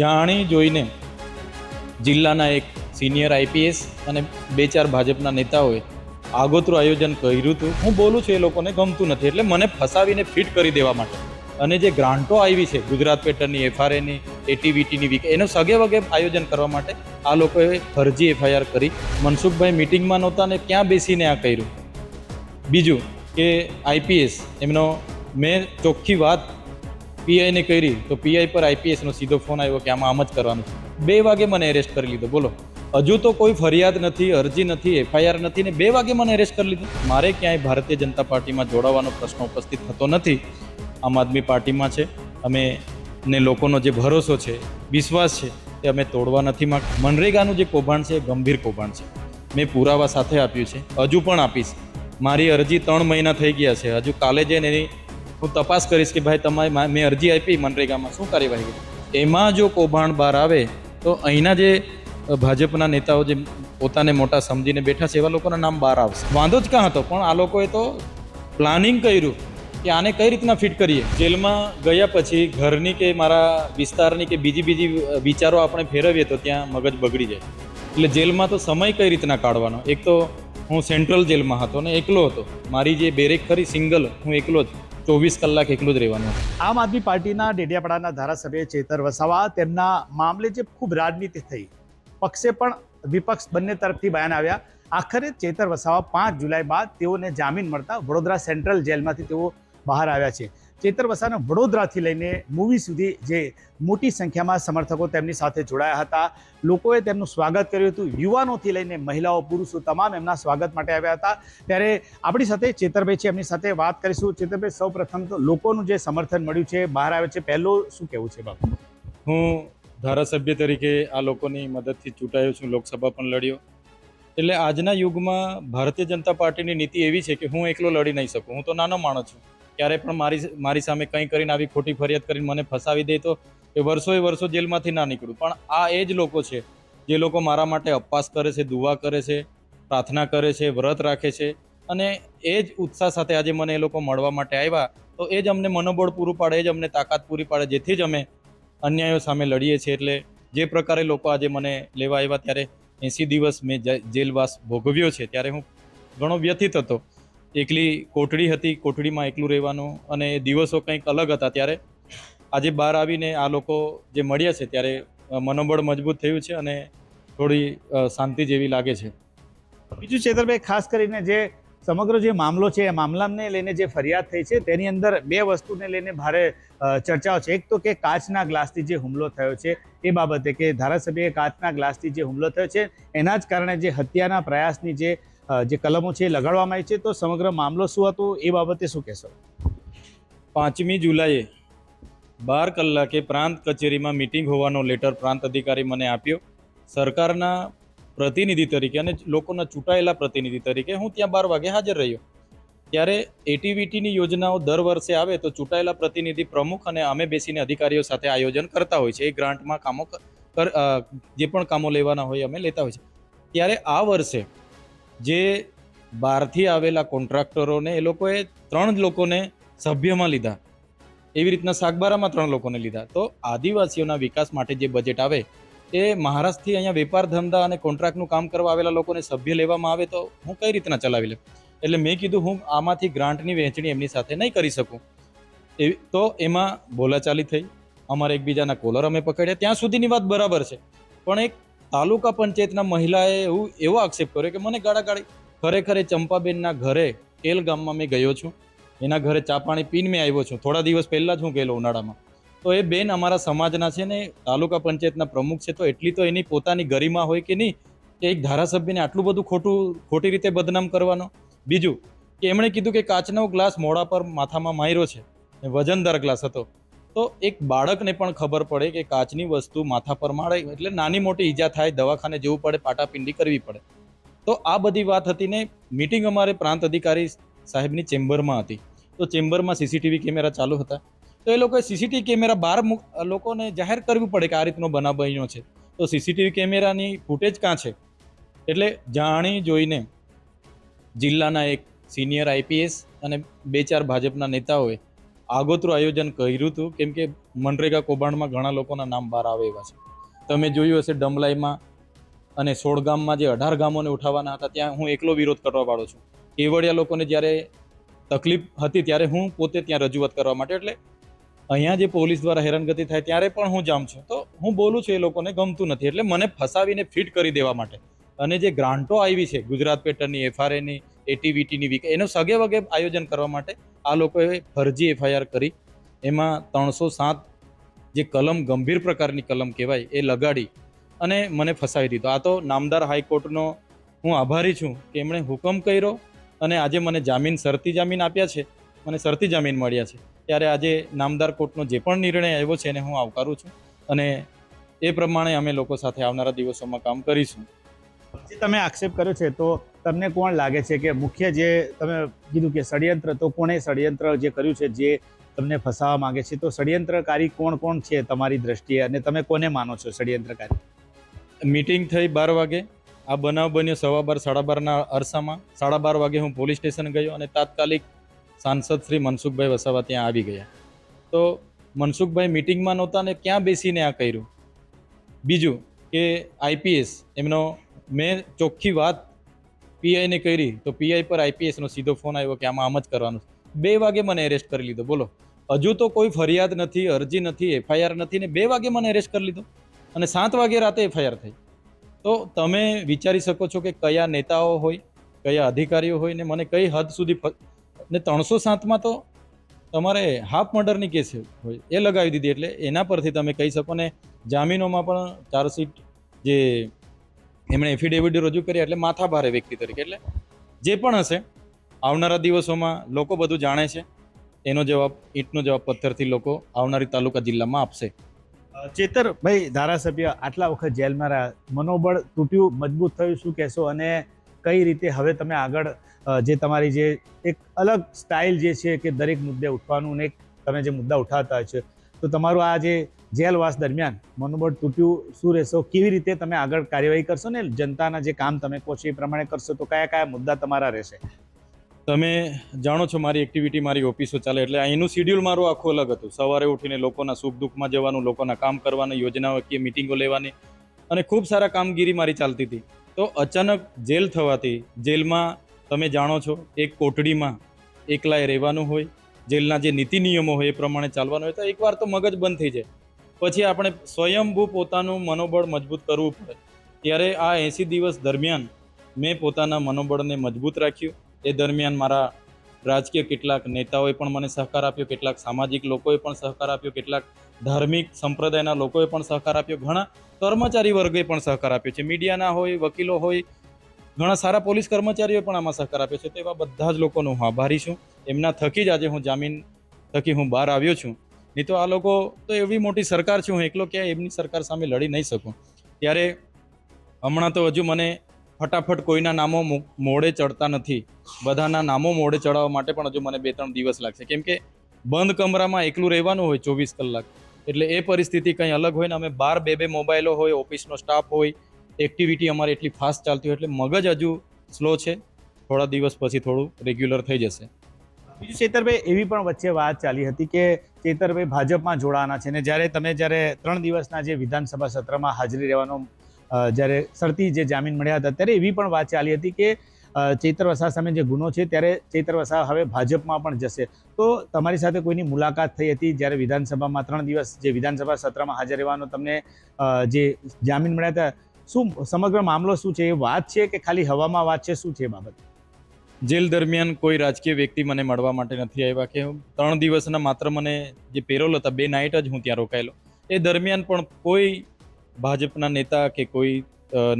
જાણી જોઈને જિલ્લાના એક સિનિયર આઈપીએસ અને બે ચાર ભાજપના નેતાઓએ આગોતરું આયોજન કર્યું હતું. હું બોલું છું એ લોકોને ગમતું નથી, એટલે મને ફસાવીને ફિટ કરી દેવા માટે. અને જે ગ્રાન્ટો આવી છે, ગુજરાત પેટર્નની એફઆરએની, એટીવીટીની વીક, એનું સગે વગે આયોજન કરવા માટે આ લોકોએ ફરજી એફઆઈઆર કરી. મનસુખભાઈ મિટિંગમાં નહોતા ને ક્યાં બેસીને આ કર્યું? બીજું કે આઈપીએસ, એમનો મેં ચોખ્ખી વાત પીઆઈને કરી, તો પીઆઈ પર આઈપીએસનો સીધો ફોન આવ્યો કે આમાં આમ જ કરવાનું છે. બે વાગે મને એરેસ્ટ કરી લીધો, બોલો. હજુ તો કોઈ ફરિયાદ નથી, અરજી નથી એફઆઈઆર નથી ને બે વાગે મને એરેસ્ટ કરી લીધો. મારે ક્યાંય ભારતીય જનતા પાર્ટીમાં જોડાવાનો પ્રશ્ન ઉપસ્થિત થતો નથી. આમ આદમી પાર્ટીમાં છે. અમે ને લોકોનો જે ભરોસો છે, વિશ્વાસ છે, તે અમે તોડવા નથી માંગતા મનરેગાનું જે કૌભાંડ છે, એ ગંભીર કૌભાંડ છે. મેં પુરાવા સાથે આપ્યું છે. હજુ પણ આપીશ. મારી અરજી ત્રણ મહિના થઈ ગયા છે. હજુ કાલે જઈને એની હું તપાસ કરીશ કે ભાઈ તમારી મેં અરજી આપી મનરેગામાં, શું કાર્યવાહી કરી? એમાં જો કૌભાંડ બહાર આવે, તો અહીંના જે ભાજપના નેતાઓ જે પોતાને મોટા સમજીને બેઠા છે, એવા લોકોના નામ બહાર આવશે. વાંધો જ કાં હતો, પણ આ લોકોએ તો પ્લાનિંગ કર્યું કે આને કઈ રીતના ફિટ કરીએ? જેલમાં ગયા પછી ઘરની કે મારા વિસ્તારની કે બીજી બીજી વિચારો આપણે ફેરવીએ તો ત્યાં મગજ બગડી જાય. એટલે જેલમાં તો સમય કઈ રીતના કાઢવાનો? એક તો હું સેન્ટ્રલ જેલમાં હતો ને એકલો હતો. મારી જે બેરેક ખરી, સિંગલ, હું એકલો જ. ચોવીસ કલાક એકલું જ રહેવાનું. આમ આદમી પાર્ટીના ડેડિયાપાડાના ધારાસભ્ય ચેતર વસાવા તેમના મામલે જે ખૂબ રાજનીતિ થઈ, પક્ષે પણ વિપક્ષ બંને તરફથી બયાન આવ્યા. આખરે ચેતર વસાવા પાંચ જુલાઈ બાદ તેઓને જામીન મળતા વડોદરા સેન્ટ્રલ જેલમાંથી તેઓ બહાર આવ્યા છે. ચેતર વસાના વડોદરાથી લઈને મૂવી સુધી જે મોટી સંખ્યામાં સમર્થકો તેમની સાથે જોડાયા હતા. લોકોએ તેમનું સ્વાગત કર્યું હતું. યુવાનોથી લઈને મહિલાઓ, પુરુષો તમામ એમના સ્વાગત માટે આવ્યા હતા. ત્યારે આપણી સાથે ચેતરભાઈ છે, એમની સાથે વાત કરીશું. ચેતરભાઈ સૌ પ્રથમ તો લોકોનું જે સમર્થન મળ્યું છે, બહાર આવે છે, પહેલું શું કહેવું છે બાપુ હું ધારાસભ્ય તરીકે આ લોકોની મદદથી ચૂંટાયો છું. લોકસભા પણ લડ્યો. એટલે આજના યુગમાં ભારતીય જનતા પાર્ટીની નીતિ એવી છે કે હું એકલો લડી નહીં શકું. હું તો નાનો માણસ છું. ક્યારે પણ મારી મારી સામે કંઈ કરીને આવી ખોટી ફરિયાદ કરીને મને ફસાવી દે તો એ વર્ષોએ વર્ષો જેલમાંથી ના નીકળું. પણ આ એ જ લોકો છે, જે લોકો મારા માટે અપવાસ કરે છે દુવા કરે છે, પ્રાર્થના કરે છે, વ્રત રાખે છે અને એ જ ઉત્સાહ સાથે આજે મને એ લોકો મળવા માટે આવ્યા, તો એ જ અમને મનોબળ પૂરું પાડે, એ જ અમને તાકાત પૂરી પાડે, જેથી જ અમે અન્યાયો સામે લડીએ છીએ. એટલે જે પ્રકારે લોકો આજે મને લેવા આવ્યા ત્યારે એંસી દિવસ મેં જેલવાસ ભોગવ્યો છે. ત્યારે હું ઘણો વ્યથિત હતો. એકલી કોટડી હતી કોટડીમાં એકલું રહેવાનું અને દિવસો કંઈક અલગ હતા ત્યારે. આજે બહાર આવીને આ લોકો જે મળ્યા છે ત્યારે મનોબળ મજબૂત થયું છે અને થોડી શાંતિ જેવી લાગે છે. બીજું ચેતરભાઈ ખાસ કરીને જે સમગ્ર જે મામલો છે, એ મામલાને લઈને જે ફરિયાદ થઈ છે, તેની અંદર બે વસ્તુને લઈને ભારે ચર્ચાઓ છે. એક તો કે કાચના ગ્લાસથી જે હુમલો થયો છે, એ બાબતે કે ધારાસભ્યએ કાચના ગ્લાસથી જે હુમલો થયો છે, એના જ કારણે જે હત્યાના પ્રયાસની જે જે કલમો છે એ લગાડવામાં આવી છે. તો સમગ્ર મામલો શું હતો એ બાબતે શું કહેશો? પાંચમી જુલાઈએ બાર કલાકે પ્રાંત કચેરીમાં મિટિંગ હોવાનો લેટર પ્રાંત અધિકારી મને આપ્યો. સરકારના પ્રતિનિધિ તરીકે અને લોકોના ચૂંટાયેલા પ્રતિનિધિ તરીકે હું ત્યાં બાર વાગે હાજર રહ્યો. ત્યારે એટીવીટીની યોજનાઓ દર વર્ષે આવે તો ચૂંટાયેલા પ્રતિનિધિ પ્રમુખ અને અમે બેસીને અધિકારીઓ સાથે આયોજન કરતા હોય છે. એ ગ્રાન્ટમાં કામો જે પણ કામો લેવાના હોય અમે લેતા હોય છે. ત્યારે આ વર્ષે જે બહારથી આવેલા કોન્ટ્રાક્ટરોને એ લોકોએ ત્રણ લોકોને સભ્યમાં લીધા. એવી રીતના સાગબારામાં ત્રણ લોકોને લીધા. તો આદિવાસીઓના વિકાસ માટે જે બજેટ આવે, એ મહારાષ્ટ્રથી અહીંયા વેપાર ધંધા અને કોન્ટ્રાક્ટનું કામ કરવા આવેલા લોકોને સભ્ય લેવામાં આવે તો હું કઈ રીતના ચલાવી લઉં? એટલે મેં કીધું હું આમાંથી ગ્રાન્ટની વહેંચણી એમની સાથે નહીં કરી શકું. એવી તો એમાં બોલાચાલી થઈ. અમારે એકબીજાના કોલર અમે પકડ્યા. ત્યાં સુધીની વાત બરાબર છે. પણ એક તાલુકા પંચાયતના મહિલાએ એવું, એવો આક્ષેપ કર્યો કે મને ગાળાગાળી. ખરેખર એ ચંપાબેનના ઘરે કેલ ગામમાં મેં ગયો છું. એના ઘરે ચા પાણી પીને મેં આવ્યો છું. થોડા દિવસ પહેલાં જ હું ગયેલો ઉનાળામાં. તો એ બેન અમારા સમાજના છે ને, તાલુકા પંચાયતના પ્રમુખ છે, તો એટલી તો એની પોતાની ગરિમા હોય કે નહીં કે એક ધારાસભ્યને આટલું બધું ખોટું, ખોટી રીતે બદનામ કરવાનો. બીજું, કે એમણે કીધું કે કાચનો ગ્લાસ મોડા પર માથામાં માર્યો છે. વજનદાર ગ્લાસ હતો. તો એક બાળકને પણ ખબર પડે કે કાચની વસ્તુ માથા પર મારે એટલે નાની મોટી ઈજા થાય, દવાખાને જવું પડે, પાટાપિંડી કરવી પડે. તો આ બધી વાત હતી ને મિટિંગ અમારે પ્રાંત અધિકારી સાહેબની ચેમ્બરમાં હતી. તો ચેમ્બરમાં સીસીટીવી કેમેરા ચાલુ હતા. તો એ લોકોએ સીસીટીવી કેમેરા બહાર લોકોને જાહેર કરવું પડે કે આ રીતનો બનાવ બન્યો છે. તો સીસીટીવી કેમેરાની ફૂટેજ કાં છે? એટલે જાણી જોઈને જિલ્લાના એક સિનિયર આઈપીએસ અને બે ચાર ભાજપના નેતાઓએ આગોતરું આયોજન કર્યું હતું. કેમ કે મનરેગા કૌભાંડમાં ઘણા લોકોના નામ બહાર આવે એવા છે. તમે જોયું હશે ડમલાઈમાં અને સોળ ગામમાં જે અઢાર ગામોને ઉઠાવવાના હતા, ત્યાં હું એકલો વિરોધ કરવા વાળો છું. કેવડિયા લોકોને જ્યારે તકલીફ હતી, ત્યારે હું પોતે ત્યાં રજૂઆત કરવા માટે, એટલે અહીંયા જે પોલીસ દ્વારા હેરાનગતિ થાય ત્યારે પણ હું જામ છું. તો હું બોલું છું એ લોકોને, ગમતું નથી. એટલે મને ફસાવીને ફિટ કરી દેવા માટે. અને જે ગ્રાન્ટો આવી છે, ગુજરાત પેટર્નની એફઆરએની એટીવીટીની વીક એનું સગે વગે આયોજન કરવા માટે આ લોકોએ ફરજી એફઆઈઆર કરી. એમાં ત્રણસો સાત જે કલમ, ગંભીર પ્રકારની કલમ કહેવાય, એ લગાડી અને મને ફસાવી દીધો. આ તો નામદાર હાઈકોર્ટનો હું આભારી છું કે એમણે હુકમ કર્યો અને આજે મને જામીન, શરતી જામીન આપ્યા છે. મને શરતી જામીન મળ્યા છે. ત્યારે આજે નામદાર કોર્ટનો જે પણ નિર્ણય આવ્યો છે એને હું આવકારું છું અને એ પ્રમાણે અમે લોકો સાથે આવનારા દિવસોમાં કામ કરીશું. જે તમે આક્ષેપ કર્યો છે, તો તમને કોણ લાગે છે કે મુખ્ય જે તમે કીધું કે ષડયંત્ર, તો કોણે ષડયંત્ર જે કર્યું છે, જે તમને ફસાવા માંગે છે, તો ષડયંત્રકારી કોણ કોણ છે તમારી દ્રષ્ટિએ અને તમે કોને માનો છો ષડયંત્રકારી? મીટિંગ થઈ બાર વાગે. આ બનાવ બન્યો સવા બાર, સાડા બારના અરસામાં. સાડા બાર વાગે હું પોલીસ સ્ટેશન ગયો અને તાત્કાલિક સાંસદ શ્રી મનસુખભાઈ વસાવા ત્યાં આવી ગયા. તો મનસુખભાઈ મિટિંગમાં નહોતા ને ક્યાં બેસીને આ કર્યું? બીજું કે આઈપીએસ, એમનો મેં ચોખ્ખી વાત પીઆઈને કરી તો પીઆઈ પર આઈપીએસનો સીધો ફોન આવ્યો કે આમાં આમ જ કરવાનું બે વાગે મને એરેસ્ટ કરી લીધો. બોલો. હજુ તો કોઈ ફરિયાદ નથી, અરજી નથી, એફઆઈઆર નથી ને બે વાગે મને એરેસ્ટ કરી લીધો. અને સાત વાગે રાતે એફઆઈઆર થઈ. તો તમે વિચારી શકો છો કે કયા નેતાઓ હોય, કયા અધિકારીઓ હોય ને મને કઈ હદ સુધી ને ત્રણસો સાતમાં તો તમારે હાફ મર્ડરની કેસ હોય, એ લગાવી દીધી. એટલે એના પરથી તમે કહી શકો ને, જામીનોમાં પણ ચાર્જશીટ જે એમણે એફિડેવિટ રજૂ કરી એટલે માથા ભારે વ્યક્તિ તરીકે. એટલે જે પણ હશે, આવનારા દિવસોમાં લોકો બધું જાણે છે, એનો જવાબ, ઈંટનો જવાબ પથ્થરથી લોકો આવનારી તાલુકા જિલ્લામાં આપશે. ચેતર, ભાઈ, ધારાસભ્ય, આટલા વખત જેલમાં રહ્યા. મનોબળ તૂટ્યું, મજબૂત થયું, શું કહેશો? અને કઈ રીતે હવે તમે આગળ જે તમારી જે એક અલગ સ્ટાઇલ જે છે કે દરેક મુદ્દે ઉઠવાનું ને તમે જે મુદ્દા ઉઠાવતા છે, તો તમારું આ જે જેલવાસ દરમિયાન મનોબળ તૂટ્યું, શું રહેશો? કેવી રીતે તમે આગળ કાર્યવાહી કરશો ને જનતાના જે કામ તમે કહો છો એ પ્રમાણે કરશો, તો કયા કયા મુદ્દા તમારા રહેશે? તમે જાણો છો મારી એક્ટિવિટી મારી ઓફિસો ચાલે એટલે એનું શિડ્યુલ મારું આખું અલગ હતું. સવારે ઉઠીને લોકોના સુખ દુઃખમાં જવાનું, લોકોના કામ કરવાનું, યોજનાઓ કે મિટિંગો લેવાની અને ખૂબ સારા કામગીરી મારી ચાલતી હતી. તો અચાનક જેલ થવાથી જેલમાં તમે જાણો છો એક કોટડીમાં એકલાએ રહેવાનું હોય, જેલના જે નીતિ નિયમો હોય એ પ્રમાણે ચાલવાનું હોય, તો એકવાર તો મગજ બંધ થઈ જાય. પછી આપણે સ્વયંભૂ પોતાનું મનોબળ મજબૂત કરવું પડે. ત્યારે આ એંસી દિવસ દરમિયાન મેં પોતાના મનોબળને મજબૂત રાખ્યું. એ દરમિયાન મારા રાજકીય કેટલાક નેતાઓએ પણ મને સહકાર આપ્યો, કેટલાક સામાજિક લોકોએ પણ સહકાર આપ્યો, કેટલાક ધાર્મિક સંપ્રદાયના લોકોએ પણ સહકાર આપ્યો, ઘણા કર્મચારી વર્ગે પણ સહકાર આપ્યો છે. મીડિયાના હોય, વકીલો હોય, ઘણા સારા પોલીસ કર્મચારીઓએ પણ આમાં સહકાર આપ્યો છે. તો એવા બધા જ લોકોનો હું આભારી છું. એમના થકી જ આજે હું જામીન, થકી હું બહાર આવ્યો છું. નહીં તો આ લોકો તો એવી મોટી સરકાર છે, હું એકલો ક્યાંય એમની સરકાર સામે લડી નહીં શકું. ત્યારે હમણાં તો હજુ મને ફટાફટ કોઈના નામો મોડે ચડતા નથી. બધાના નામો મોડે ચડાવવા માટે પણ હજુ મને બે ત્રણ દિવસ લાગશે. કેમ કે બંધ કમરામાં એકલું રહેવાનું હોય ચોવીસ કલાક. એટલે એ પરિસ્થિતિ કંઈ અલગ હોય ને અમે બાર બે બે મોબાઈલો હોય, ઓફિસનો સ્ટાફ હોય, એક્ટિવિટી અમારી એટલી ફાસ્ટ ચાલતી હોય એટલે મગજ હજુ સ્લો છે. થોડા દિવસ પછી થોડું રેગ્યુલર થઈ જશે. બીજું ચેતરભાઈ, એવી પણ વચ્ચે વાત ચાલી હતી કે ચેતરભાઈ ભાજપમાં જોડાવાના છે ને જ્યારે તમે જ્યારે ત્રણ દિવસના જે વિધાનસભા સત્રમાં હાજરી રહેવાનો જ્યારે શરતી જે જામીન મળ્યા હતા, ત્યારે એવી પણ વાત ચાલી હતી કે ચૈતર સામે જે ગુનો છે ત્યારે ચૈતર વસાવા હવે ભાજપમાં પણ જશે. તો તમારી સાથે કોઈની મુલાકાત થઈ હતી જ્યારે વિધાનસભામાં ત્રણ દિવસ જે વિધાનસભા સત્રમાં હાજર રહેવાનો તમને જે જામીન મળ્યા હતા? શું સમગ્ર મામલો શું છે? એ વાત છે કે ખાલી હવામાં વાત છે? શું છે એ બાબત? જેલ દરમિયાન કોઈ રાજકીય વ્યક્તિ મને મળવા માટે નથી આવ્યા કે ત્રણ દિવસના માત્ર મને જે પેરોલ હતા, બે નાઇટ જ હું ત્યાં રોકાયેલો. એ દરમિયાન પણ કોઈ ભાજપના નેતા કે કોઈ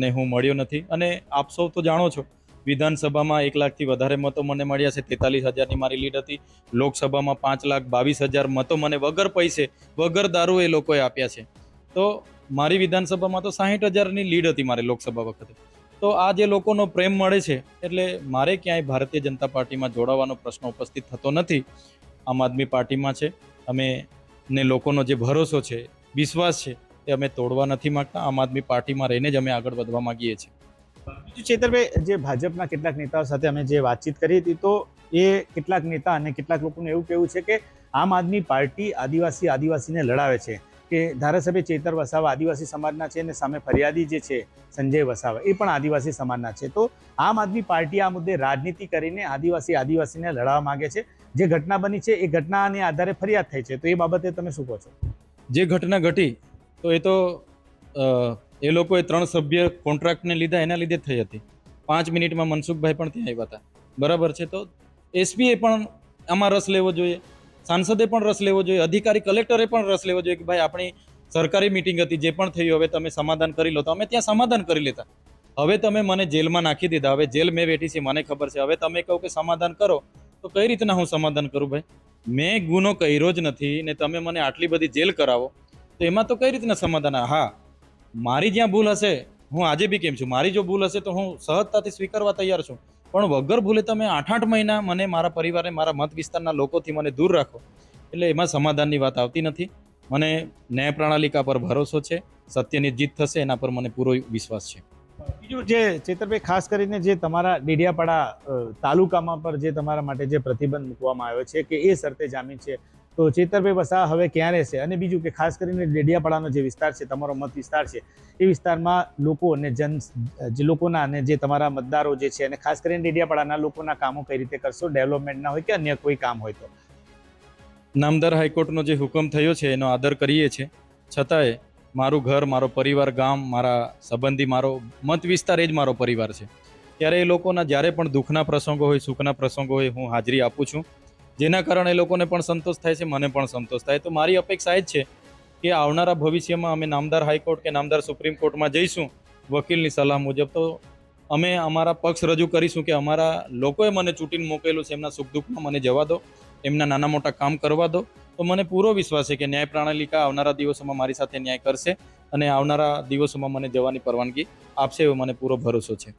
ને હું મળ્યો નથી. અને આપ સૌ તો જાણો છો, વિધાનસભામાં એક લાખથી વધારે મતો મને મળ્યા છે, તેતાલીસ હજારની મારી લીડ હતી. લોકસભામાં પાંચ લાખ બાવીસ હજાર મતો મને વગર પૈસે, વગર દારૂ એ લોકોએ આપ્યા છે. તો મારી વિધાનસભામાં તો સાહીઠ હજારની લીડ હતી મારે લોકસભા વખતે. તો આ જે લોકોનો પ્રેમ મળે છે, એટલે મારે ક્યાંય ભારતીય જનતા પાર્ટીમાં જોડાવાનો પ્રશ્ન ઉપસ્થિત થતો નથી. આમ આદમી પાર્ટીમાં છે. અમે ને લોકોનો જે ભરોસો છે, વિશ્વાસ છે, એ અમે તોડવા નથી માંગતા. આમ આદમી પાર્ટીમાં રહીને જ અમે આગળ વધવા માંગીએ છીએ. બીજું ચેતરભાઈ, જે ભાજપના કેટલાક નેતાઓ સાથે અમે જે વાતચીત કરી હતી, તો એ કેટલાક નેતા અને કેટલાક લોકોનું એવું કહેવું છે કે આમ આદમી પાર્ટી આદિવાસી આદિવાસીને લડાવે છે. કે ધારાસભ્ય ચેતર વસાવા આદિવાસી સમાજના છે અને સામે ફરિયાદી જે છે, સંજય વસાવા, એ પણ આદિવાસી સમાજના છે. તો આમ આદમી પાર્ટી આ મુદ્દે રાજનીતિ કરીને આદિવાસી આદિવાસીને લડાવવા માંગે છે. જે ઘટના બની છે, એ ઘટનાને આધારે ફરિયાદ થઈ છે. તો એ બાબતે તમે શું કહો છો? જે ઘટના ઘટી, તો એ તો એ લોકોએ ત્રણ સભ્ય કોન્ટ્રાક્ટને લીધા, એના લીધે થઈ હતી. પાંચ મિનિટમાં મનસુખભાઈ પણ ત્યાં આવ્યા હતા. બરાબર છે? તો એસપીએ પણ આમાં રસ લેવો જોઈએ. સાંસદે પણ રસ લેવો જોઈએ, અધિકારી કલેક્ટરે પણ રસ લેવો જોઈએ કે ભાઈ આપણી સરકારી મિટિંગ હતી જે પણ થયું હવે તમે સમાધાન કરી લો. તો અમે ત્યાં સમાધાન કરી લેતા. હવે તમે મને જેલમાં નાખી દીધા, હવે જેલ મેં બેઠી છે, મને ખબર છે. હવે તમે કહો કે સમાધાન કરો. તો કઈ રીતના હું સમાધાન કરું ભાઈ? મેં ગુનો કર્યો જ નથી ને તમે મને આટલી બધી જેલ કરાવો, તો એમાં તો કઈ રીતના સમાધાન? હા, મારી જ્યાં ભૂલ હશે, હું આજે બી કેમ છું? મારી જો ભૂલ હશે તો હું સહજતાથી સ્વીકારવા તૈયાર છું. પણ વગર ભૂલે તમે આઠ આઠ મહિના મને મારા પરિવારને, મારા મત વિસ્તારના લોકોથી મને દૂર રાખો. એટલે એમાં સમાધાનની વાત આવતી નથી. મને ન્યાય પ્રણાલિકા પર ભરોસો છે, સત્યની જીત થશે, એના પર મને પૂરો વિશ્વાસ છે. બીજું જે ચેતરભાઈ, ખાસ કરીને જે તમારા ડેડિયાપાડા તાલુકામાં પર જે તમારા માટે જે પ્રતિબંધ મૂકવામાં આવ્યો છે કે એ શરતે જામીન છે તો ચેતરભાઈ વસા હવે ક્યાં રહેશે અને બીજું કે ખાસ કરીને ડેડિયાપાડાનો જે વિસ્તાર છે, તમારો મત વિસ્તાર છે, એ વિસ્તારમાં લોકો અને જન, જે લોકોના અને જે તમારા મતદારો જે છે, અને ખાસ કરીને ડેડિયાપાડાના લોકોના કામો કઈ રીતે કરશો? ડેવલપમેન્ટના હોય કે અન્ય કોઈ કામ હોય તો? નામદાર હાઈકોર્ટનો જે હુકમ થયો છે, એનો આદર કરીએ છીએ છતાંય મારું ઘર, મારો પરિવાર, ગામ, મારા સંબંધી, મારો મત વિસ્તાર એ જ મારો પરિવાર છે. ત્યારે એ લોકોના જ્યારે પણ દુઃખના પ્રસંગો હોય, સુખના પ્રસંગો હોય, હું હાજરી આપું છું. જેના કારણે એ લોકોને પણ સંતોષ થાય છે, મને પણ સંતોષ થાય. તો મારી અપેક્ષા એ જ છે કે આવનારા ભવિષ્યમાં અમે નામદાર હાઈકોર્ટ કે નામદાર સુપ્રીમ કોર્ટમાં જઈશું વકીલની સલાહ મુજબ. તો અમે અમારા પક્ષ રજૂ કરીશું કે અમારા લોકોએ મને ચૂંટીને મોકલેલું છે, એમના સુખ દુઃખમાં મને જવા દો, એમના નાના મોટા કામ કરવા દો. તો મને પૂરો વિશ્વાસ છે કે ન્યાય પ્રણાલિકા આવનારા દિવસોમાં મારી સાથે ન્યાય કરશે અને આવનારા દિવસોમાં મને જવાની પરવાનગી આપશે એવો મને પૂરો ભરોસો છે.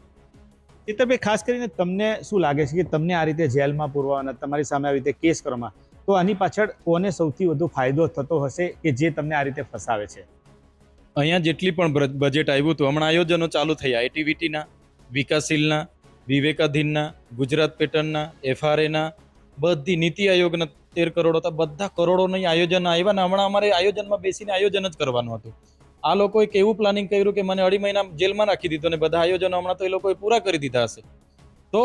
ચેતરભાઈ ખાસ કરીને તમને શું લાગે છે કે તમને આ રીતે જેલમાં પૂરવાના, તમારી સામે આવી રીતે કેસ કરવામાં, તો આની પાછળ કોને સૌથી વધુ ફાયદો થતો હશે કે જે તમને આ રીતે ફસાવે છે? અહીંયા જેટલી પણ બજેટ આવ્યું હતું, હમણાં આયોજનો ચાલુ થયા એટીવીટીના વિકાસશીલના, વિવેકાધીનના, ગુજરાત પેટર્નના, એફઆરએના, બધી નીતિ આયોગના તેર કરોડ હતા, બધા કરોડોની આયોજન આવ્યા ને હમણાં અમારે આયોજનમાં બેસીને આયોજન જ કરવાનું હતું. આ લોકોએ કેવું પ્લાનિંગ કર્યું કે મને અઢી મહિના જેલમાં નાખી દીધો ને બધા આયોજનો હમણાં તો એ લોકોએ પૂરા કરી દીધા હશે. તો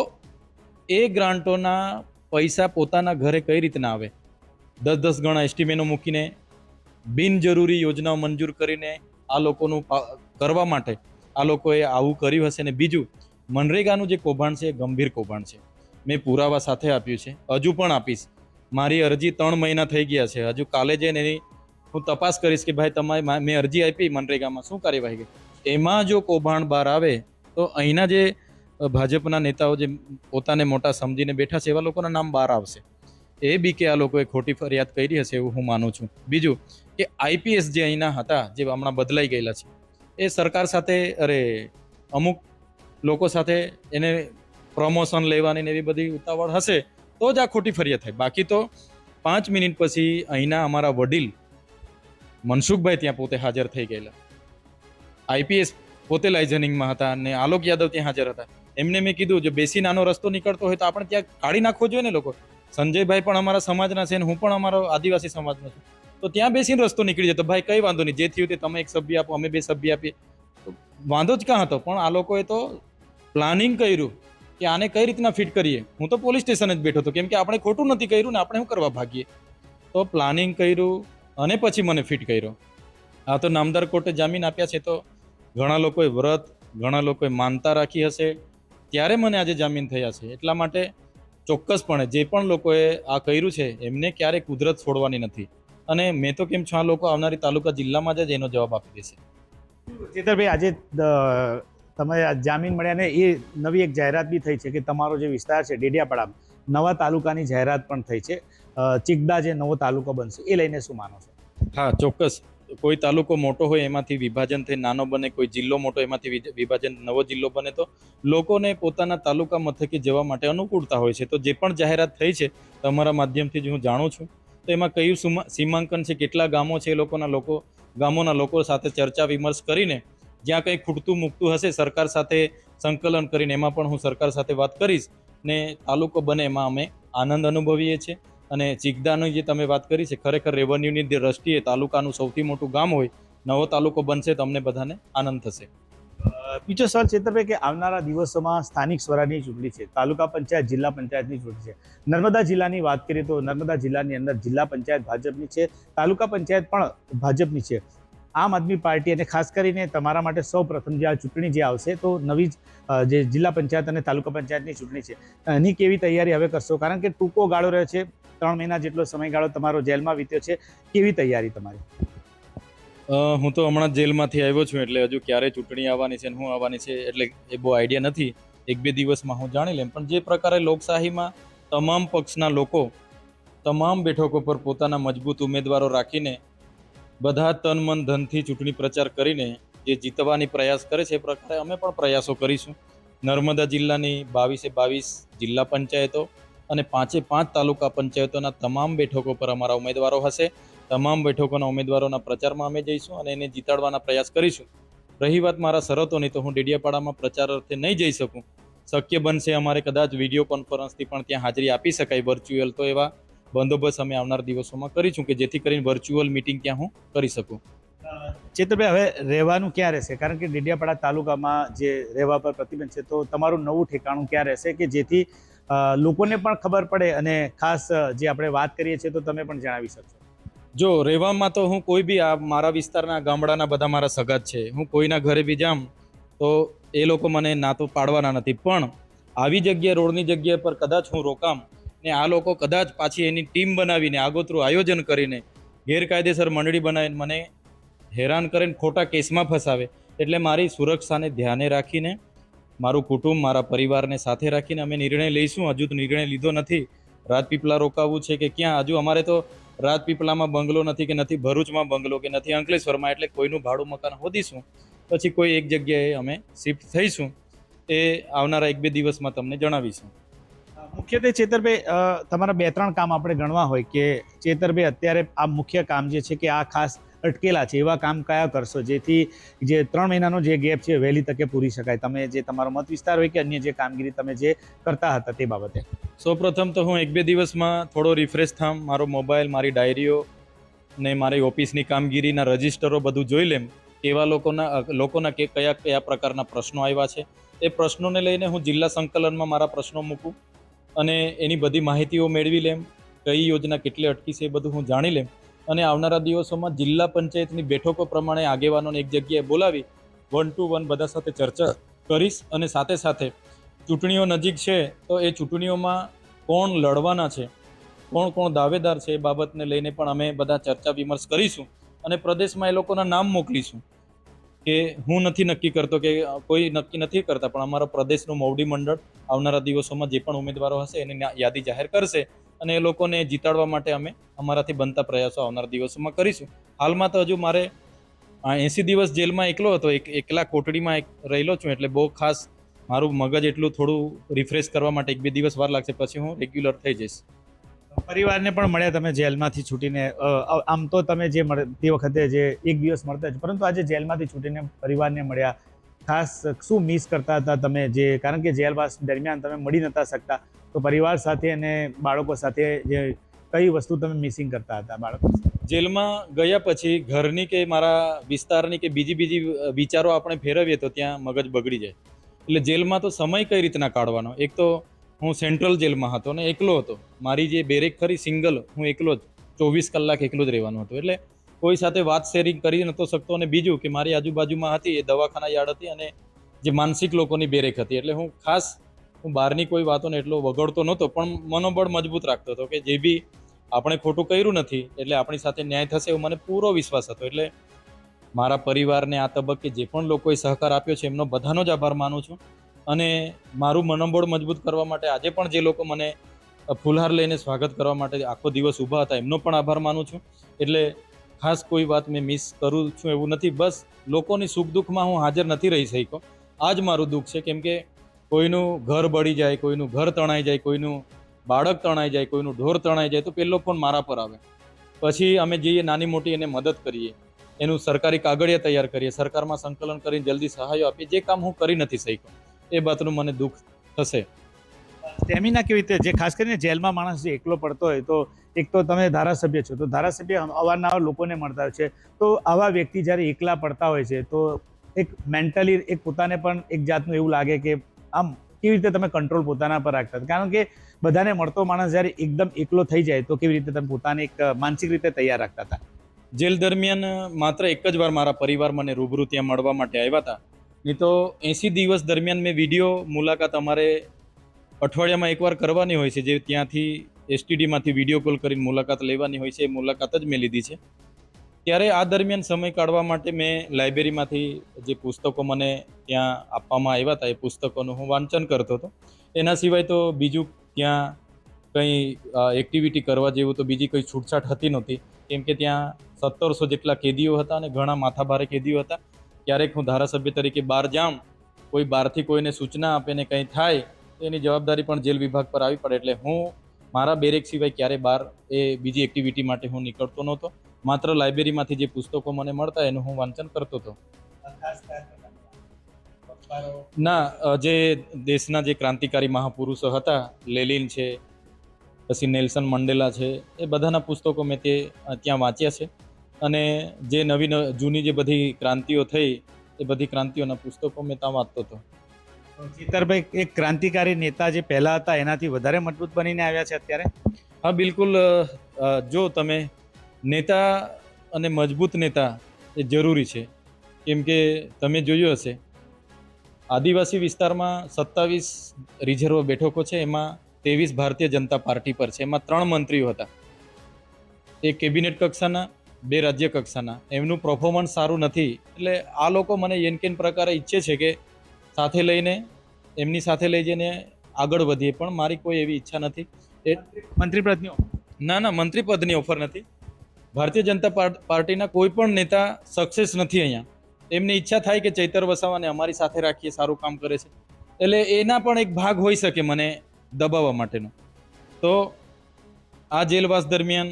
એ ગ્રાન્ટોના પૈસા પોતાના ઘરે કઈ રીતના આવે? દસ દસ ગણા એસ્ટિમેનો મૂકીને, બિનજરૂરી યોજનાઓ મંજૂર કરીને આ લોકોનું કરવા માટે આ લોકોએ આવું કર્યું હશે ને બીજું, મનરેગાનું જે કૌભાંડ છે એ ગંભીર કૌભાંડ છે. મેં પુરાવા સાથે આપ્યું છે. હજુ પણ આપીશ. મારી અરજી ત્રણ મહિના થઈ ગયા છે. હજુ કાલે જઈને એની હું તપાસ કરીશ કે ભાઈ તમારી મેં અરજી આપી મનરેગામાં, શું કાર્યવાહી કરી? એમાં જો કૌભાંડ બહાર આવે, તો અહીંના જે ભાજપના નેતાઓ જે પોતાને મોટા સમજીને બેઠા છે, એવા લોકોના નામ બહાર આવશે. એ બી કે આ લોકોએ ખોટી ફરિયાદ કરી હશે એવું હું માનું છું. બીજું કે આઈપીએસ જે અહીંના હતા, જે હમણાં બદલાઈ ગયેલા છે, એ સરકાર સાથે, અરે, અમુક લોકો સાથે એને પ્રમોશન લેવાની ને એવી બધી ઉતાવળ હશે, તો જ આ ખોટી ફરિયાદ થાય. બાકી તો પાંચ મિનિટ પછી અહીંના અમારા વડીલ મનસુખભાઈ ત્યાં પોતે હાજર થઈ ગયેલા. આઈપીએસ પોતે લાઇઝનિંગમાં હતા અને આલોક યાદવ ત્યાં હાજર હતા. એમને મેં કીધું, જો બેસી નાનો રસ્તો નીકળતો હોય તો આપણે ત્યાં કાઢી નાખવો જોઈએ ને લોકો? સંજયભાઈ પણ અમારા સમાજના છે ને હું પણ અમારો આદિવાસી સમાજનો છું. તો ત્યાં બેસીને રસ્તો નીકળી જતો, ભાઈ, કંઈ વાંધો નહીં, જે થયું તે તમે એક સભ્ય આપો, અમે બે સભ્ય આપીએ. તો વાંધો જ કાં હતો, પણ આ લોકોએ તો પ્લાનિંગ કર્યું કે આને કઈ રીતના ફિટ કરીએ? હું તો પોલીસ સ્ટેશન જ બેઠો હતો, કેમ કે આપણે ખોટું નથી કર્યું ને આપણે શું કરવા ભાગીએ? તો પ્લાનિંગ કર્યું અને પછી મને ફિટ કર્યો. આ તો નામદાર કોર્ટે જામીન આપ્યા છે તો ઘણા લોકોએ વ્રત, ઘણા લોકોએ માનતા રાખી હશે. ત્યારે મને આજે જામીન થયા છે. એટલા માટે ચોક્કસપણે જે પણ લોકોએ આ કર્યું છે, એમને ક્યારેય કુદરત છોડવાની નથી. અને મેં તો કેમ છ લોકો આવનારી તાલુકા જિલ્લામાં જ એનો જવાબ આપી દેશે. ચેતરભાઈ, આજે તમે જામીન મળ્યા ને એ નવી એક જાહેરાત બી થઈ છે કે તમારો જે વિસ્તાર છે ડેડિયાપાડા નવા તાલુકાની જાહેરાત પણ થઈ છે. ચિકદા જે નવો તાલુકો બનશે, એ લઈને શું માનો છો? હા, ચોક્કસ. કોઈ તાલુકો મોટો હોય એમાંથી વિભાજન થઈ નાનો બને, કોઈ જિલ્લો મોટો એમાંથી વિભાજન, નવો જિલ્લો બને, તો લોકોને પોતાના તાલુકા મથકે જવા માટે અનુકૂળતા હોય છે. તો જે પણ જાહેરાત થઈ છે તમારા માધ્યમથી જ હું જાણું છું. તો એમાં કયું સુમા- સીમાંકન છે, કેટલા ગામો છે, એ લોકોના લોકો, ગામોના લોકો સાથે ચર્ચા, વિમર્શ કરીને જ્યાં કંઈ ખૂટતું, મૂકતું હશે, સરકાર સાથે સંકલન કરીને એમાં પણ હું સરકાર સાથે વાત કરીશ. ને તાલુકો બને એમાં અમે આનંદ અનુભવીએ છીએ. અને ચિગદાની જે તમે વાત કરી છે, ખરેખર રેવન્યુની દ્રષ્ટિએ તાલુકાનું સૌથી મોટું ગામ હોય, નવો તાલુકો બનશે તો અમને બધાને આનંદ થશે. બીજો સવાલ ચેતરભાઈ, કે આવનારા દિવસોમાં સ્થાનિક સ્વરાજની ચૂંટણી છે, તાલુકા પંચાયત, જિલ્લા પંચાયતની ચૂંટણી છે. નર્મદા જિલ્લાની વાત કરીએ તો નર્મદા જિલ્લાની અંદર જિલ્લા પંચાયત ભાજપની છે, તાલુકા પંચાયત પણ ભાજપની છે. આમ આદમી પાર્ટી અને ખાસ કરીને તમારા માટે સૌ પ્રથમ જે આ ચૂંટણી જે આવશે, તો નવી જ જિલ્લા પંચાયત અને તાલુકા પંચાયતની ચૂંટણી છે, એની કેવી તૈયારી હવે કરશો? કારણ કે ટૂંકો ગાળો રહ્યો છે, ત્રણ મહિના જેટલો સમયગાળો તમારો જેલમાં વીત્યો છે, કેવી તૈયારી તમારી? હું તો હમણાં જેલમાંથી આવ્યો છું, એટલે હજુ ક્યારે ચૂંટણી આવવાની છે શું આવવાની છે, એટલે એ બહુ આઈડિયા નથી. એક બે દિવસમાં હું જાણી લેમ પણ જે પ્રકારે લોકશાહીમાં તમામ પક્ષના લોકો, તમામ બેઠકો પર પોતાના મજબૂત ઉમેદવારો રાખીને બધા તન મન ધનથી ચૂંટણી પ્રચાર કરીને જે જીતવાની પ્રયાસ કરે છે એ પ્રકારે અમે પણ પ્રયાસો કરીશું. નર્મદા જિલ્લાની બાવીસે બાવીસ જિલ્લા પંચાયતો અને પાંચે પાંચ તાલુકા પંચાયતોના તમામ બેઠકો પર અમારા ઉમેદવારો હશે. તમામ બેઠકોના ઉમેદવારોના પ્રચારમાં અમે જઈશું અને એને જીતાડવાના પ્રયાસ કરીશું. રહી વાત મારા શરતોની તો હું ડેડિયાપાડામાં પ્રચાર અર્થે નહીં જઈ શકું. શક્ય બનશે અમારે કદાચ વીડિયો કોન્ફરન્સથી પણ ત્યાં હાજરી આપી શકાય વર્ચ્યુઅલ તો એવા. બંદોબસ્ત અમે આવનાર દિવસોમાં કરીશું કે જેથી કરીને વર્ચ્યુઅલ મિટિંગ ત્યાં હું કરી શકું. ચેતરભાઈ હવે રહેવાનું ક્યાં રહેશે? કારણ કે ડેડિયાપાડા તાલુકામાં જે રહેવા પર પ્રતિબંધ છે તો તમારું નવું ઠેકાણું ક્યાં રહેશે કે જેથી લોકોને પણ ખબર પડે અને ખાસ જે આપણે વાત કરીએ છીએ તો તમે પણ જણાવી શકશો? જો રહેવામાં તો હું કોઈ બી આ મારા વિસ્તારના ગામડાના બધા મારા સગા છે. હું કોઈના ઘરે બી જામ તો એ લોકો મને ના તો પાડવાના નથી. પણ આવી જગ્યાએ રોડની જગ્યા પર કદાચ હું રોકામ ને આ લોકો કદાચ પાછી એની ટીમ બનાવીને આગોતરું આયોજન કરીને ગેરકાયદેસર મંડળી બનાવીને મને હેરાન કરીને ખોટા કેસમાં ફસાવે. એટલે મારી સુરક્ષાને ધ્યાને રાખીને, મારું કુટુંબ, મારા પરિવારને સાથે રાખીને અમે નિર્ણય લઈશું. હજુ તો નિર્ણય લીધો નથી. રાજપીપળા રોકાવું છે કે ક્યાં? હજુ અમારે તો રાજપીપળામાં બંગલો નથી કે નથી, ભરૂચમાં બંગલો કે નથી, અંકલેશ્વરમાં. એટલે કોઈનું ભાડું મકાન હોદીશું. પછી કોઈ એક જગ્યાએ અમે શિફ્ટ થઈશું. એ આવનારા એક બે દિવસમાં તમને જણાવીશું. મુખ્યત્વે ચેતરભાઈ તમારા બે ત્રણ કામ આપણે ગણવા હોય કે ચેતરભાઈ અત્યારે આ મુખ્ય કામ જે છે કે આ ખાસ અટકેલા છે, એવા કામ કયા કરશો જેથી જે ત્રણ મહિનાનો જે ગેપ છે વહેલી તકે પૂરી શકાય? તમે જે તમારો મત વિસ્તાર હોય કે અન્ય જે કામગીરી તમે જે કરતા હતા તે બાબતે. સૌપ્રથમ તો હું એક બે દિવસમાં થોડો રિફ્રેશ થામ, મારો મોબાઈલ મારી ડાયરીઓ ને મારી ઓફિસની કામગીરીના રજિસ્ટરો બધું જોઈ લેમ, કેવા લોકોના લોકોના કે, કયા કયા પ્રકારના પ્રશ્નો આવ્યા છે. એ પ્રશ્નોને લઈને હું જિલ્લા સંકલનમાં મારા પ્રશ્નો મૂકું. અને એની બધી માહિતીઓ મેળવી લેમ, કઈ યોજના કેટલી અટકી છે એ બધું હું જાણી લેમ. અને આવનારા દિવસોમાં જિલ્લા પંચાયતની બેઠકો પ્રમાણે આગેવાનોને એક જગ્યાએ બોલાવી વન ટુ વન બધા સાથે ચર્ચા કરીશ અને સાથે સાથે ચૂંટણીઓ નજીક છે તો એ ચૂંટણીઓમાં કોણ લડવાના છે, કોણ કોણ દાવેદાર છે એ બાબતને લઈને પણ અમે બધા ચર્ચા વિમર્શ કરીશું અને પ્રદેશમાં એ લોકોના નામ મોકલીશું. કે હું નથી નક્કી કરતો કે કોઈ નક્કી નથી કરતા, પણ અમારા પ્રદેશનું મોવડી મંડળ આવનારા દિવસોમાં જે પણ ઉમેદવારો હશે એની યાદી જાહેર કરશે અને એ લોકોને જીતાડવા માટે અમે અમારાથી બનતા પ્રયાસો આવનારા દિવસોમાં કરીશું. હાલમાં તો હજુ મારે એંસી દિવસ જેલમાં એકલો હતો, એક, એકલા કોટડીમાં એક રહેલો છું, એટલે બહુ ખાસ મારું મગજ એટલું થોડું રિફ્રેશ કરવા માટે એક બે દિવસ વાર લાગશે, પછી હું રેગ્યુલર થઈ જઈશ. પરિવારને પણ મળ્યા તમે જેલમાંથી છૂટીને. આમ તો તમે જે તે વખતે જે એક દિવસ મળતા જ, પરંતુ આજે જેલમાંથી છૂટીને પરિવારને મળ્યા. ખાસ શું મિસ કરતા હતા તમે જે, કારણ કે જેલવાસ દરમિયાન તમે મળી નતા શકતા, તો પરિવાર સાથે અને બાળકો સાથે જે, કઈ વસ્તુ તમે મિસિંગ કરતા હતા બાળકો જેલમાં ગયા પછી ઘરની કે મારા વિસ્તારની કે બીજી બીજી વિચારો આપણે ફેરવીએ તો ત્યાં મગજ બગડી જાય. એટલે જેલમાં તો સમય કઈ રીતના કાઢવાનો? એક તો હું સેન્ટ્રલ જેલમાં હતો ને એકલો હતો. મારી જે બેરેક ખરી સિંગલ, હું એકલો જ, ચોવીસ કલાક એકલો જ રહેવાનો હતો. એટલે કોઈ સાથે વાત શેરિંગ કરી નહોતો શકતો અને બીજું કે મારી આજુબાજુમાં હતી, એ દવાખાના યાર્ડ હતી અને જે માનસિક લોકોની બેરેક હતી. એટલે હું ખાસ, હું બહારની કોઈ વાતોને એટલો વગડતો નહોતો, પણ મનોબળ મજબૂત રાખતો હતો કે જે બી આપણે ખોટું કર્યું નથી, એટલે આપણી સાથે ન્યાય થશે એવો મને પૂરો વિશ્વાસ હતો. એટલે મારા પરિવારને આ તબક્કે જે પણ લોકોએ સહકાર આપ્યો છે, એમનો બધાનો જ આભાર માનું છું. અને મારું મનોબળ મજબૂત કરવા માટે આજે પણ જે લોકો મને ફૂલહાર લઈને સ્વાગત કરવા માટે આખો દિવસ ઊભા હતા, એમનો પણ આભાર માનું છું. એટલે ખાસ કોઈ વાત મેં મિસ કરું છું એવું નથી. બસ લોકોની સુખ દુઃખમાં હું હાજર નથી રહી શક્યો. આ જ મારું દુઃખ છે, કેમ કે કોઈનું ઘર બળી જાય, કોઈનું ઘર તણાઈ જાય, કોઈનું બાળક તણાઈ જાય, કોઈનું ઢોર તણાઈ જાય, તો પેલો પણ મારા પર આવે. પછી અમે જઈએ નાની મોટી એને મદદ કરીએ, એનું સરકારી કાગળિયા તૈયાર કરીએ, સરકારમાં સંકલન કરીને જલ્દી સહાયો આપીએ, જે કામ હું કરી નથી શક્યો. એ બાતનું મને દુઃખ થશે. સ્ટેમિના કેવી રીતે? જે ખાસ કરીને જેલમાં માણસ જે એકલો પડતો હોય તો એક તો તમે ધારાસભ્ય છો તો ધારાસભ્ય અવારનવાર લોકોને મળતા હોય છે. તો આવા વ્યક્તિ જ્યારે એકલા પડતા હોય છે તો એક મેન્ટલી એક પોતાને પણ એક જાતનું એવું લાગે કે આમ કેવી રીતે તમે કંટ્રોલ પોતાના પર રાખતા કારણ કે બધાને મળતો માણસ જ્યારે એકદમ એકલો થઈ જાય તો કેવી રીતે તમે પોતાને એક માનસિક રીતે તૈયાર રાખતા હતા? જેલ દરમિયાન માત્ર એક જ વાર મારા પરિવાર મને રૂબરૂ ત્યાં મળવા માટે આવ્યા હતા. નહીં તો એંસી દિવસ દરમિયાન મેં વીડિયો મુલાકાત અમારે અઠવાડિયામાં એકવાર કરવાની હોય છે, જે ત્યાંથી એસટીડીમાંથી વીડિયો કોલ કરીને મુલાકાત લેવાની હોય છે, એ મુલાકાત જ મેં લીધી છે. ત્યારે આ દરમિયાન સમય કાઢવા માટે મેં લાઇબ્રેરીમાંથી જે પુસ્તકો મને ત્યાં આપવામાં આવ્યા હતા, એ પુસ્તકોનું હું વાંચન કરતો હતો. એના સિવાય તો બીજું ત્યાં કંઈ એક્ટિવિટી કરવા જેવું તો બીજી કંઈ છૂટછાટ હતી નહોતી. કેમ કે ત્યાં સત્તરસો જેટલા કેદીઓ હતા અને ઘણા માથાભારે કેદીઓ હતા. ક્યારેક હું ધારાસભ્ય તરીકે બહાર જાઉં, કોઈ બહારથી કોઈને સૂચના આપે ને કંઈ થાય, તો એની જવાબદારી પણ જેલ વિભાગ પર આવી પડે. એટલે હું મારા બેરેક સિવાય ક્યારે બહાર એ બીજી એક્ટિવિટી માટે હું નીકળતો નહોતો. માત્ર લાઇબ્રેરીમાંથી જે પુસ્તકો મને મળતા એનું હું વાંચન કરતો હતો. ના જે દેશના જે ક્રાંતિકારી મહાપુરુષો હતા, લેલિન છે, પછી નેલ્સન મંડેલા છે, એ બધાના પુસ્તકો મેં તે ત્યાં વાંચ્યા છે. અને જે નવી જૂની જે બધી ક્રાંતિઓ થઈ એ બધી ક્રાંતિઓના પુસ્તકો મેં ત્યાં વાંચતો હતો. ચિત્તરભાઈ એક ક્રાંતિકારી નેતા જે પહેલા હતા એનાથી વધારે મજબૂત બનીને આવ્યા છે અત્યારે? હા બિલકુલ જો તમે નેતા અને મજબૂત નેતા એ જરૂરી છે. કેમ કે તમે જોયું હશે આદિવાસી વિસ્તારમાં સત્તાવીસ રિઝર્વ બેઠકો છે એમાં ત્રેવીસ ભારતીય જનતા પાર્ટી પર છે. એમાં ત્રણ મંત્રીઓ હતા. એ કેબિનેટ કક્ષાના બે રાજ્ય કક્ષાના. એમનું પરફોર્મન્સ સારું નથી. એટલે આ લોકો મને યેનકેન પ્રકારે ઈચ્છે છે કે સાથે લઈને એમની સાથે લઈ જઈને આગળ વધીએ. પણ મારી કોઈ એવી ઈચ્છા નથી. મંત્રી પદની ના ના મંત્રી પદની ઓફર નથી. ભારતીય જનતા પાર્ટીના કોઈ પણ નેતા સક્સેસ નથી અહીંયા. એમની ઈચ્છા થાય કે ચૈતર વસાવાને અમારી સાથે રાખીએ સારું કામ કરે છે. એટલે એના પણ એક ભાગ હોઈ શકે મને દબાવવા માટેનો. તો આ જેલવાસ દરમિયાન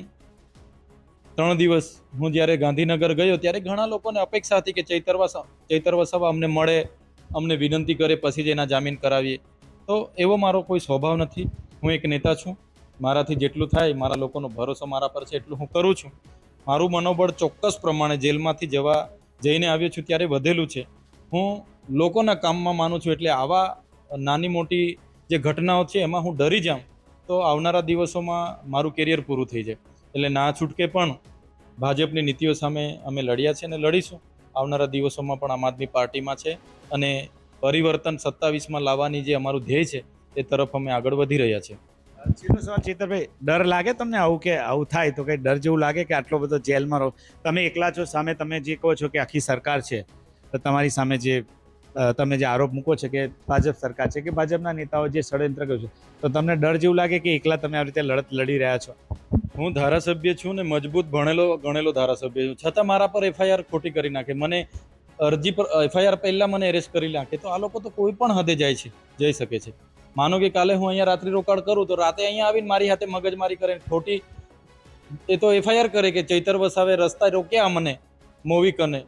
ત્રણ દિવસ હું જ્યારે ગાંધીનગર ગયો, ત્યારે ઘણા લોકોને અપેક્ષા હતી કે ચૈતર વસા ચૈતર વસાવા અમને મળે, અમને વિનંતી કરે, પછી જ એના જામીન કરાવીએ. તો એવો મારો કોઈ સ્વભાવ નથી. હું એક નેતા છું. મારાથી જેટલું થાય, મારા લોકોનો ભરોસો મારા પર છે એટલું હું કરું છું. મારું મનોબળ ચોક્કસ પ્રમાણે જેલમાંથી જવા, જઈને આવ્યો છું ત્યારે વધેલું છે. હું લોકોના કામમાં માનું છું એટલે આવા નાની મોટી જે ઘટનાઓ છે એમાં હું ડરી જાઉં, તો આવનારા દિવસોમાં મારું કેરિયર પૂરું થઈ જાય. એટલે ના છૂટકે પણ ભાજપની નીતિઓ સામે અમે લડ્યા છે અને લડીશું. આવનારા દિવસોમાં પણ આમ આદમી પાર્ટીમાં છે અને પરિવર્તન સત્તાવીસમાં લાવવાની જે અમારું ધ્યેય છે, એ તરફ અમે આગળ વધી રહ્યા છે. સીધો સવાલ ચેતરભાઈ ડર લાગે તમને આવું કે આવું થાય તો કઈ ડર જેવું લાગે કે આટલો બધો જેલમાં રહો? તમે એકલા છો, સામે તમે જે કહો છો કે આખી સરકાર છે, તો તમારી સામે જે તમે જે આરોપ મૂકો છો કે ભાજપ સરકાર છે કે ભાજપના નેતાઓ જે ષડયંત્ર કર્યું છે, તો તમને ડર જેવું લાગે કે એકલા તમે આ રીતે લડત લડી રહ્યા છો? હું ધારાસભ્ય છું ને મજબૂત ભણેલો, ગણેલો ધારાસભ્ય છું. છતાં મારા પર એફઆઈઆર ખોટી કરી નાખે. મને અરજી પર એફઆઈઆર પહેલાં મને એરેસ્ટ કરી નાખે. તો આ લોકો તો કોઈ પણ હદે જાય છે, જઈ શકે છે. માનો કે કાલે હું અહીંયા રાત્રિ રોકાણ કરું, તો રાતે અહીંયા આવીને મારી હાથે મગજમારી કરે ખોટી, એ તો એફઆઈઆર કરે કે ચૈતર વસાવે, રસ્તા રોક્યા મને મોવી કને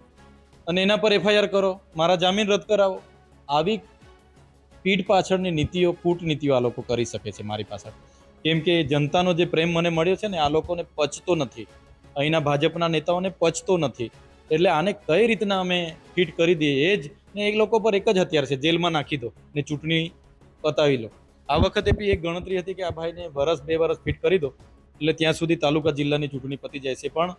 અને એના પર એફઆઈઆર કરો, મારા જામીન રદ કરાવો. આવી પીઠ પાછળની નીતિઓ, કૂટનીતિઓ આ લોકો કરી શકે છે મારી પાછળ કેમ કે જનતાનો જે પ્રેમ મને મળ્યો છે ને, આ લોકોને પચતો નથી. અહીંના ભાજપના નેતાઓને પચતો નથી. એટલે આને કઈ રીતના અમે ફિટ કરી દઈએ એ જ ને એ લોકો પર એક જ હથિયાર છે, જેલમાં નાખી દો ને ચૂંટણી પતાવી લો. આ વખતે બી એક ગણતરી હતી કે આ ભાઈને વરસ બે વરસ ફિટ કરી દો. એટલે ત્યાં સુધી તાલુકા જિલ્લાની ચૂંટણી પતી જાય છે. પણ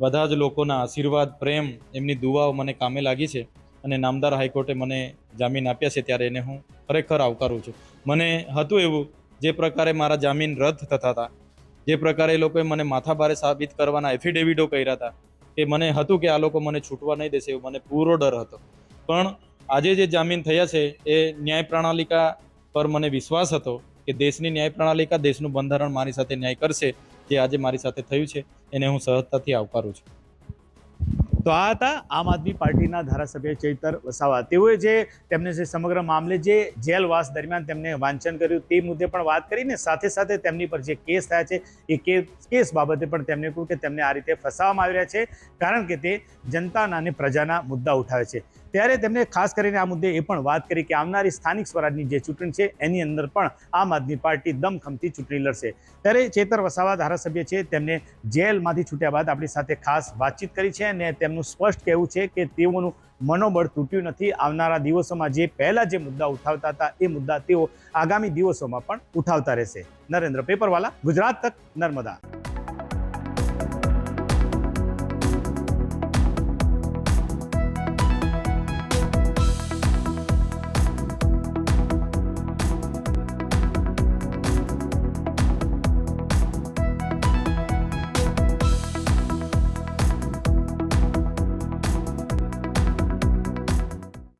બધા જ લોકોના આશીર્વાદ, પ્રેમ, એમની દુવાઓ મને કામે લાગી છે અને નામદાર હાઈકોર્ટે મને જામીન આપ્યા છે ત્યારે એને હું ખરેખર આવકારું છું. મને હતું એવું જે પ્રકારે મારા જામીન રદ થતા હતા, જે પ્રકારે એ લોકોએ મને માથાભારે સાબિત કરવાના એફિડેવિટો કર્યા હતા કે મને હતું કે આ લોકો મને છૂટવા નહીં દેશે મને પૂરો ડર હતો. પણ આજે જે જામીન થયા છે, એ ન્યાય પ્રણાલિકા પર મને વિશ્વાસ હતો કે દેશની ન્યાય પ્રણાલિકા દેશનું બંધારણ મારી સાથે ન્યાય કરશે, જે આજે મારી સાથે થયું છે, એને હું સહજતાથી આવકારું છું. તો આ હતા આમ આદમી પાર્ટીના ધારાસભ્ય ચૈતર વસાવા. તેઓએ જે તેમને જે સમગ્ર મામલે જે જેલવાસ દરમિયાન તેમને વાંચન કર્યું તે મુદ્દે પણ વાત કરીને સાથે સાથે તેમની પર જે કેસ થયા છે એ કેસ બાબતે પણ તેમને કહ્યું કે તેમને આ રીતે ફસાવવામાં આવી રહ્યા છે કારણ કે તે જનતાના અને પ્રજાના મુદ્દા ઉઠાવે છે. ત્યારે તેમણે ખાસ કરીને આ મુદ્દે એ પણ વાત કરી કે આવનારી સ્થાનિક સ્વરાજની જે ચૂંટણી છે, એની અંદર પણ આમ આદમી પાર્ટી દમખમથી ચૂંટણી લડશે. ત્યારે ચેતર વસાવા ધારાસભ્ય છે, તેમને જેલમાંથી છૂટ્યા બાદ આપણી સાથે ખાસ વાતચીત કરી છે અને તેમનું સ્પષ્ટ કહેવું છે કે તેઓનું મનોબળ તૂટ્યું નથી. આવનારા દિવસોમાં જે પહેલા જે મુદ્દા ઉઠાવતા હતા, એ મુદ્દા તેઓ આગામી દિવસોમાં પણ ઉઠાવતા રહેશે. નરેન્દ્ર પેપરવાલા, ગુજરાત તક નર્મદા.